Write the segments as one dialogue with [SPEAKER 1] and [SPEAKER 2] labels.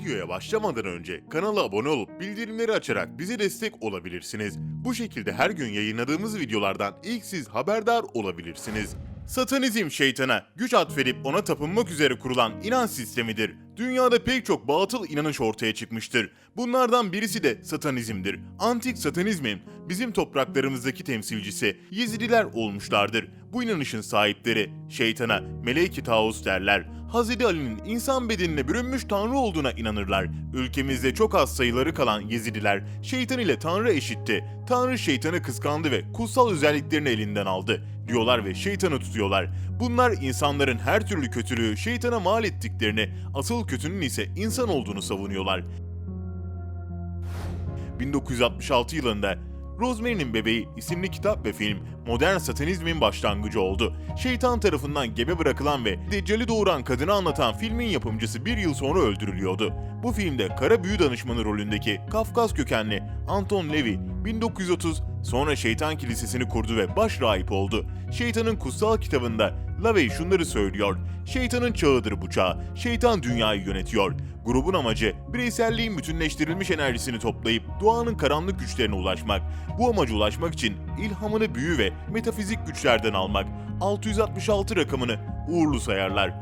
[SPEAKER 1] Videoya başlamadan önce kanala abone olup bildirimleri açarak bize destek olabilirsiniz. Bu şekilde her gün yayınladığımız videolardan ilk siz haberdar olabilirsiniz. Satanizm şeytana güç atfedip ona tapınmak üzere kurulan inanç sistemidir. Dünyada pek çok batıl inanış ortaya çıkmıştır. Bunlardan birisi de satanizmdir. Antik satanizmin bizim topraklarımızdaki temsilcisi Yezidiler olmuşlardır. Bu inanışın sahipleri şeytana Melek-i Taus derler. Hazreti Ali'nin insan bedenine bürünmüş tanrı olduğuna inanırlar. Ülkemizde çok az sayıları kalan Yezidiler şeytan ile tanrı eşitti. Tanrı şeytanı kıskandı ve kutsal özelliklerini elinden aldı diyorlar ve şeytanı tutuyorlar. Bunlar insanların her türlü kötülüğü şeytana mal ettiklerini, asıl kötünün ise insan olduğunu savunuyorlar. 1966 yılında Rosemary'nin Bebeği isimli kitap ve film modern satanizmin başlangıcı oldu. Şeytan tarafından gebe bırakılan ve Deccal'i doğuran kadını anlatan filmin yapımcısı bir yıl sonra öldürülüyordu. Bu filmde kara büyü danışmanı rolündeki Kafkas kökenli Anton Levy 1930 sonra şeytan kilisesini kurdu ve baş rahip oldu. Şeytanın kutsal kitabında Lavey şunları söylüyor. Şeytanın çağıdır bu çağ. Şeytan dünyayı yönetiyor. Grubun amacı bireyselliğin bütünleştirilmiş enerjisini toplayıp doğanın karanlık güçlerine ulaşmak. Bu amaca ulaşmak için ilhamını büyü ve metafizik güçlerden almak. 666 rakamını uğurlu sayarlar.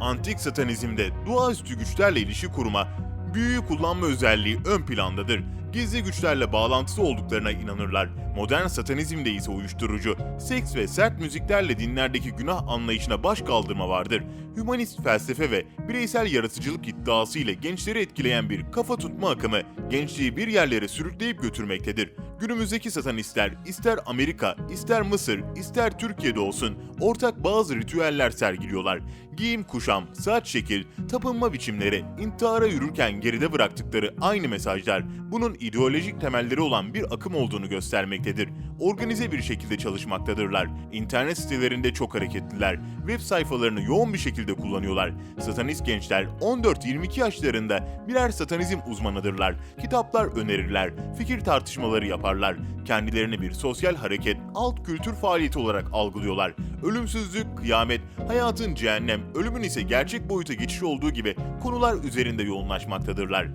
[SPEAKER 1] Antik satanizmde doğaüstü güçlerle ilişki kurma, büyüyü kullanma özelliği ön plandadır. Gizli güçlerle bağlantısı olduklarına inanırlar. Modern satanizmde ise uyuşturucu, seks ve sert müziklerle dinlerdeki günah anlayışına baş kaldırma vardır. Hümanist felsefe ve bireysel yaratıcılık iddiası ile gençleri etkileyen bir kafa tutma akımı gençliği bir yerlere sürükleyip götürmektedir. Günümüzdeki satanistler ister Amerika, ister Mısır, ister Türkiye'de olsun ortak bazı ritüeller sergiliyorlar. Giyim kuşam, saç şekil, tapınma biçimleri, intihara yürürken geride bıraktıkları aynı mesajlar bunun ideolojik temelleri olan bir akım olduğunu göstermektedir. Organize bir şekilde çalışmaktadırlar. İnternet sitelerinde çok hareketliler. Web sayfalarını yoğun bir şekilde kullanıyorlar. Satanist gençler 14-22 yaşlarında birer satanizm uzmanıdırlar. Kitaplar önerirler, fikir tartışmaları yaparlar. Kendilerini bir sosyal hareket, alt kültür faaliyeti olarak algılıyorlar. Ölümsüzlük, kıyamet, hayatın cehennem, ölümün ise gerçek boyuta geçiş olduğu gibi konular üzerinde yoğunlaşmaktadırlar.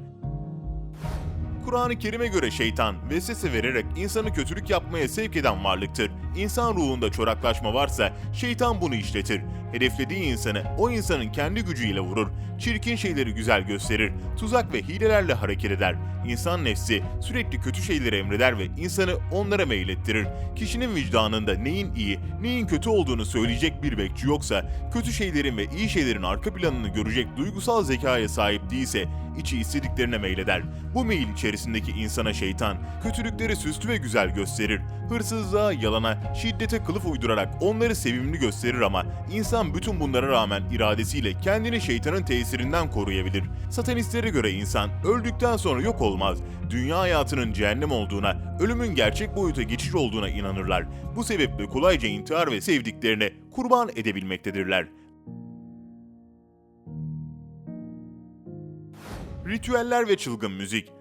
[SPEAKER 1] Kur'an-ı Kerim'e göre şeytan vesvese vererek insanı kötülük yapmaya sevk eden varlıktır. İnsan ruhunda çoraklaşma varsa şeytan bunu işletir. Hedeflediği insanı o insanın kendi gücüyle vurur. Çirkin şeyleri güzel gösterir. Tuzak ve hilelerle hareket eder. İnsan nefsi sürekli kötü şeyleri emreder ve insanı onlara meylettirir. Kişinin vicdanında neyin iyi, neyin kötü olduğunu söyleyecek bir bekçi yoksa, kötü şeylerin ve iyi şeylerin arka planını görecek duygusal zekaya sahip değilse, içi istediklerine meyleder. Bu meyil içerisindeki insana şeytan, kötülükleri süslü ve güzel gösterir. Hırsızlığa, yalana, şiddete kılıf uydurarak onları sevimli gösterir ama insan bütün bunlara rağmen iradesiyle kendini şeytanın tesirinden koruyabilir. Satanistlere göre insan öldükten sonra yok olmaz. Dünya hayatının cehennem olduğuna, ölümün gerçek boyuta geçiş olduğuna inanırlar. Bu sebeple kolayca intihar ve sevdiklerine kurban edebilmektedirler. Ritüeller ve çılgın müzik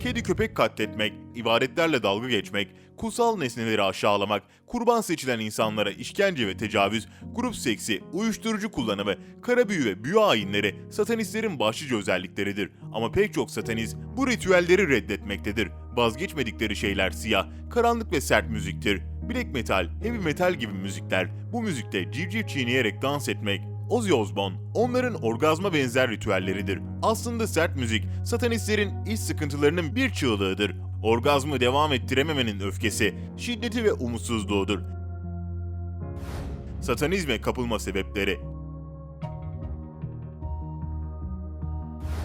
[SPEAKER 1] Kedi köpek katletmek, ibadetlerle dalga geçmek, kutsal nesneleri aşağılamak, kurban seçilen insanlara işkence ve tecavüz, grup seksi, uyuşturucu kullanımı, kara büyü ve büyü ayinleri satanistlerin başlıca özellikleridir. Ama pek çok satanist bu ritüelleri reddetmektedir. Vazgeçmedikleri şeyler siyah, karanlık ve sert müziktir. Black metal, heavy metal gibi müzikler, bu müzikte civciv çiğneyerek dans etmek, Ozzy Osbourne, onların orgazma benzer ritüelleridir. Aslında sert müzik, satanistlerin iç sıkıntılarının bir çığlığıdır. Orgazmı devam ettirememenin öfkesi, şiddeti ve umutsuzluğudur. Satanizme kapılma sebepleri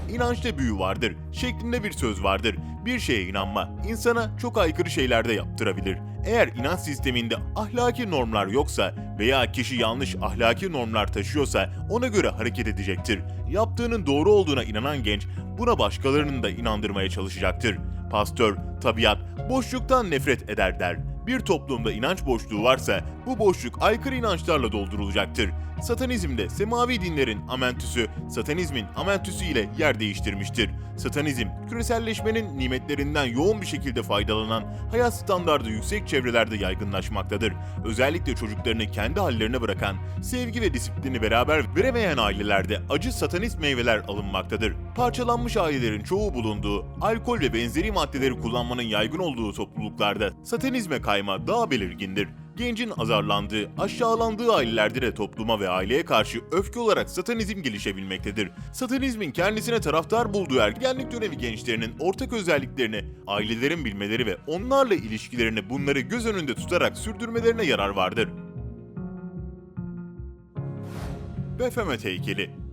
[SPEAKER 1] İnançta büyü vardır, şeklinde bir söz vardır. Bir şeye inanma, insana çok aykırı şeyler de yaptırabilir. Eğer inanç sisteminde ahlaki normlar yoksa veya kişi yanlış ahlaki normlar taşıyorsa ona göre hareket edecektir. Yaptığının doğru olduğuna inanan genç buna başkalarının da inandırmaya çalışacaktır. Pastör, tabiat, boşluktan nefret eder der. Bir toplumda inanç boşluğu varsa bu boşluk aykırı inançlarla doldurulacaktır. Satanizmde semavi dinlerin amentüsü, satanizmin amentüsü ile yer değiştirmiştir. Satanizm, küreselleşmenin nimetlerinden yoğun bir şekilde faydalanan hayat standardı yüksek çevrelerde yaygınlaşmaktadır. Özellikle çocuklarını kendi hallerine bırakan, sevgi ve disiplini beraber veremeyen ailelerde acı satanist meyveler alınmaktadır. Parçalanmış ailelerin çoğu bulunduğu, alkol ve benzeri maddeleri kullanmanın yaygın olduğu topluluklarda satanizme kayma daha belirgindir. Gencin azarlandığı, aşağılandığı ailelerde de topluma ve aileye karşı öfke olarak satanizm gelişebilmektedir. Satanizmin kendisine taraftar bulduğu ergenlik dönemi gençlerinin ortak özelliklerini ailelerin bilmeleri ve onlarla ilişkilerini bunları göz önünde tutarak sürdürmelerine yarar vardır. Baphomet heykeli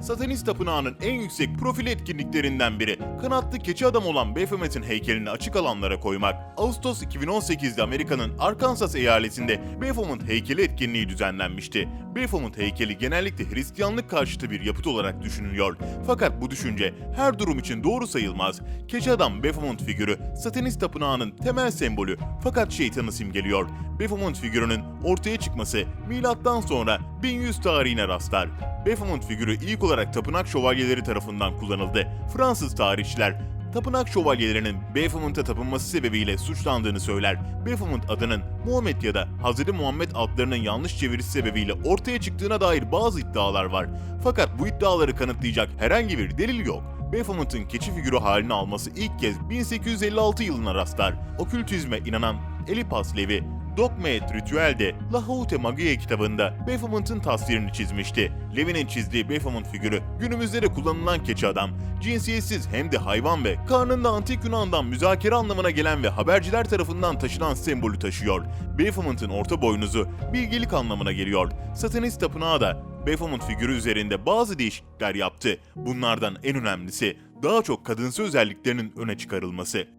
[SPEAKER 1] Satanist tapınağının en yüksek profil etkinliklerinden biri, kanatlı keçi adam olan Baphomet'in heykelini açık alanlara koymak. Ağustos 2018'de Amerika'nın Arkansas eyaletinde Baphomet heykeli etkinliği düzenlenmişti. Baphomet heykeli genellikle Hristiyanlık karşıtı bir yapıt olarak düşünülüyor. Fakat bu düşünce her durum için doğru sayılmaz. Keçi adam Baphomet figürü, Satanist tapınağının temel sembolü fakat şeytanı simgeliyor. Baphomet figürünün ortaya çıkması milattan sonra 1100 tarihine rastlar. Baphomet figürü ilk olarak tapınak şövalyeleri tarafından kullanıldı. Fransız tarihçiler tapınak şövalyelerinin Baphomet'a tapınması sebebiyle suçlandığını söyler. Baphomet adının Muhammed ya da Hazreti Muhammed adlarının yanlış çevirisi sebebiyle ortaya çıktığına dair bazı iddialar var. Fakat bu iddiaları kanıtlayacak herhangi bir delil yok. Baphomet'ın keçi figürü halini alması ilk kez 1856 yılına rastlar. Okültizme inanan Elipas Levi, Dogma et Ritüel'de Lahaute Magia kitabında Baphomet'ın tasvirini çizmişti. Levi'nin çizdiği Baphomet figürü günümüzde de kullanılan keçi adam, cinsiyetsiz hem de hayvan ve karnında antik Yunan'dan müzakere anlamına gelen ve haberciler tarafından taşınan sembolü taşıyor. Baphomet'ın orta boynuzu bilgelik anlamına geliyor. Satanist tapınağı da Baphomet figürü üzerinde bazı değişiklikler yaptı. Bunlardan en önemlisi daha çok kadınsı özelliklerinin öne çıkarılması.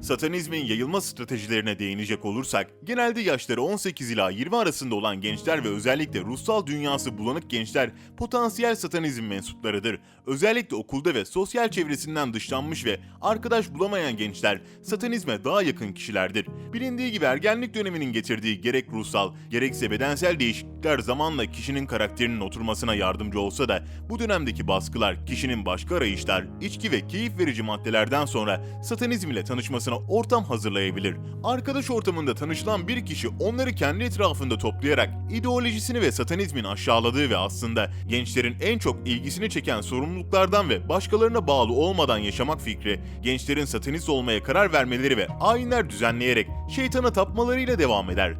[SPEAKER 1] Satanizmin yayılma stratejilerine değinecek olursak, genelde yaşları 18 ila 20 arasında olan gençler ve özellikle ruhsal dünyası bulanık gençler potansiyel satanizm mensuplarıdır. Özellikle okulda ve sosyal çevresinden dışlanmış ve arkadaş bulamayan gençler satanizme daha yakın kişilerdir. Bilindiği gibi ergenlik döneminin getirdiği gerek ruhsal, gerekse bedensel değişiklikler zamanla kişinin karakterinin oturmasına yardımcı olsa da bu dönemdeki baskılar kişinin başka arayışlar, içki ve keyif verici maddelerden sonra satanizm ile tanışmasına ortam hazırlayabilir. Arkadaş ortamında tanışılan bir kişi onları kendi etrafında toplayarak ideolojisini ve satanizmin aşağıladığı ve aslında gençlerin en çok ilgisini çeken sorumluluklardan ve başkalarına bağlı olmadan yaşamak fikri, gençlerin satanist olmaya karar vermeleri ve ayinler düzenleyerek şeytana tapmalarıyla devam eder.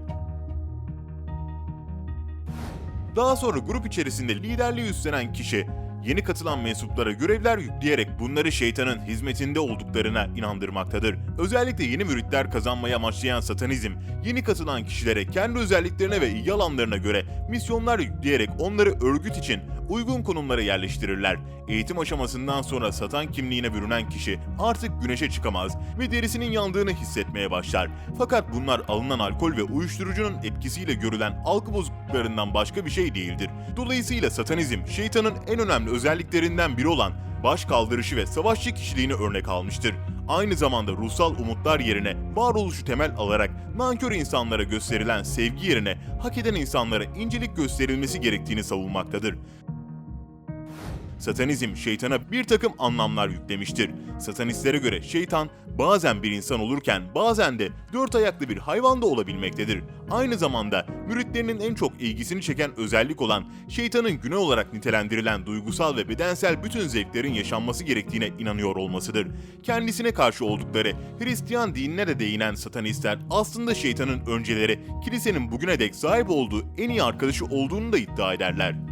[SPEAKER 1] Daha sonra grup içerisinde liderliği üstlenen kişi yeni katılan mensuplara görevler yükleyerek bunları şeytanın hizmetinde olduklarına inandırmaktadır. Özellikle yeni müritler kazanmaya başlayan satanizm, yeni katılan kişilere kendi özelliklerine ve ilgi alanlarına göre misyonlar yükleyerek onları örgüt için uygun konumlara yerleştirirler. Eğitim aşamasından sonra satan kimliğine bürünen kişi artık güneşe çıkamaz ve derisinin yandığını hissetmeye başlar. Fakat bunlar alınan alkol ve uyuşturucunun etkisiyle görülen algı bozukluklarından başka bir şey değildir. Dolayısıyla satanizm şeytanın en önemli özelliklerinden biri olan baş kaldırışı ve savaşçı kişiliğini örnek almıştır. Aynı zamanda ruhsal umutlar yerine varoluşu temel alarak nankör insanlara gösterilen sevgi yerine hak eden insanlara incelik gösterilmesi gerektiğini savunmaktadır. Satanizm şeytana bir takım anlamlar yüklemiştir. Satanistlere göre şeytan bazen bir insan olurken bazen de dört ayaklı bir hayvan da olabilmektedir. Aynı zamanda müritlerinin en çok ilgisini çeken özellik olan şeytanın günah olarak nitelendirilen duygusal ve bedensel bütün zevklerin yaşanması gerektiğine inanıyor olmasıdır. Kendisine karşı oldukları Hristiyan dinine de değinen satanistler aslında şeytanın önceleri kilisenin bugüne dek sahip olduğu en iyi arkadaşı olduğunu da iddia ederler.